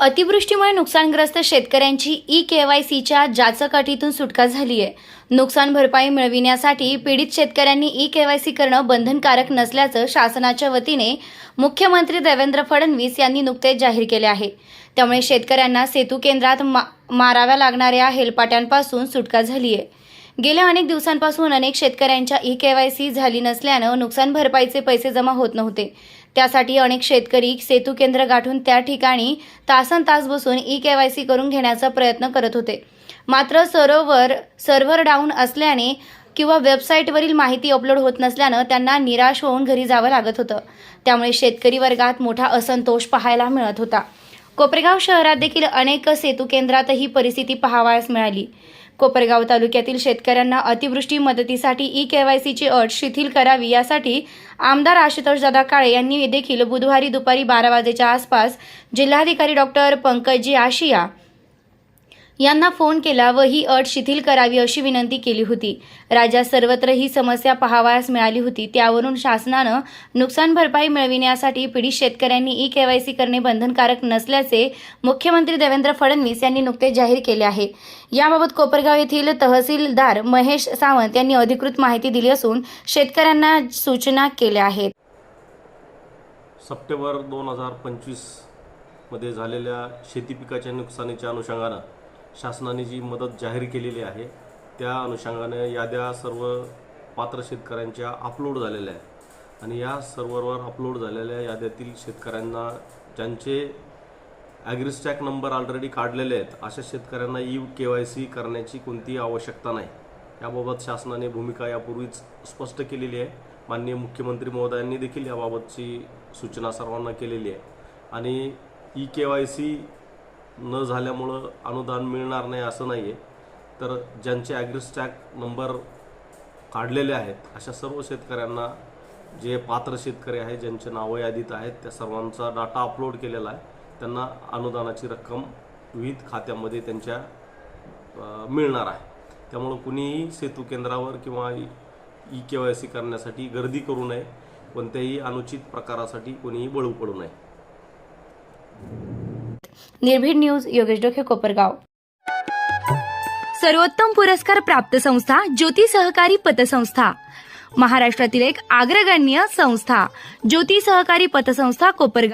अतिवृष्टीमुळे नुकसानग्रस्त शेतकऱ्यांची ई के वाय जाचक अटीतून सुटका झाली आहे नुकसान भरपाई मिळविण्यासाठी पीडित शेतकऱ्यांनी ई के वाय सी करणं बंधनकारक नसल्याचं शासनाच्या वतीने मुख्यमंत्री देवेंद्र फडणवीस यांनी नुकतेच जाहीर केले आहे. त्यामुळे शेतकऱ्यांना सेतू केंद्रात मा माराव्या लागणाऱ्या हेलपाट्यांपासून सुटका झाली आहे गेल्या अनेक दिवसांपासून अनेक शेतकऱ्यांच्या ई केवायसी झाली नसल्यानं नुकसान भरपाईचे पैसे जमा होत नव्हते. त्यासाठी अनेक शेतकरी सेतू केंद्र गाठून त्या ठिकाणी तासन तास बसून ई केवायसी करून घेण्याचा प्रयत्न करत होते. मात्र सरोवर सर्व्हर डाऊन असल्याने किंवा वेबसाईटवरील माहिती अपलोड होत नसल्यानं त्यांना निराश होऊन घरी जावं लागत होतं. त्यामुळे शेतकरी वर्गात मोठा असंतोष पाहायला मिळत होता. कोपरगाव शहरात देखील अनेक सेतू केंद्रात ही परिस्थिती पाहावयास मिळाली. कोपरगाव तालुक्यातील शेतकऱ्यांना अतिवृष्टी मदतीसाठी ई केवायसीची अट शिथिल करावी यासाठी आमदार आशुतोषदादा काळे यांनी देखील बुधवारी दुपारी बारा वाजेच्या आसपास जिल्हाधिकारी डॉक्टर पंकजी आशिया यांना फोन केला व ही अट शिथिल करावी अशी विनंती केली होती. राज्यात सर्वत्र ही समस्या पाहावयास मिळाली होती. त्यावरून शासनानं नुकसान भरपाई मिळविण्यासाठी पीडित शेतकऱ्यांनी ई केवायसी करणे बंधनकारक नसल्याचे मुख्यमंत्री देवेंद्र फडणवीस यांनी नुकतेच जाहीर केले आहे. याबाबत कोपरगाव येथील तहसीलदार महेश सावंत यांनी अधिकृत माहिती दिली असून शेतकऱ्यांना सूचना केल्या आहेत. सप्टेंबर दोन हजार पंचवीसमध्ये झालेल्या शेती पिकाच्या नुकसानीच्या अनुषंगानं शासनाने जी मदत जाहीर केलेली आहे त्या अनुषंगाने याद्या सर्व पात्र शेतकऱ्यांच्या अपलोड झालेल्या आहेत. आणि या सर्व्हरवर अपलोड झालेल्या याद्यातील शेतकऱ्यांना ज्यांचे ॲग्रिस्टॅक नंबर ऑलरेडी काढलेले आहेत अशा शेतकऱ्यांना ई के वाय सी करण्याची कोणतीही आवश्यकता नाही. याबाबत शासनाने भूमिका यापूर्वीच स्पष्ट केलेली आहे. माननीय मुख्यमंत्री महोदयांनी देखील याबाबतची सूचना सर्वांना केलेली आहे. आणि ई के वाय सी न झाल्यामुळं अनुदान मिळणार नाही असं नाही आहे तर ज्यांचे ॲग्रिस्टॅक नंबर काढलेले आहेत अशा सर्व शेतकऱ्यांना जे पात्र शेतकरी आहेत ज्यांचे नावं यादीत आहेत त्या सर्वांचा डाटा अपलोड केलेला आहे. त्यांना अनुदानाची रक्कम विविध खात्यामध्ये त्यांच्या मिळणार आहे. त्यामुळं कुणीही सेतू केंद्रावर किंवा ई के वाय सी करण्यासाठी गर्दी करू नये. कोणत्याही अनुचित प्रकारासाठी कोणीही बळू पडू नये. निर्भीड न्यूज योगेश डोके कोपरगाव. सर्वोत्तम पुरस्कार प्राप्त संस्था ज्योती सहकारी पतसंस्था. महाराष्ट्रातील एक अग्रगण्य संस्था ज्योती सहकारी पतसंस्था कोपरगाव.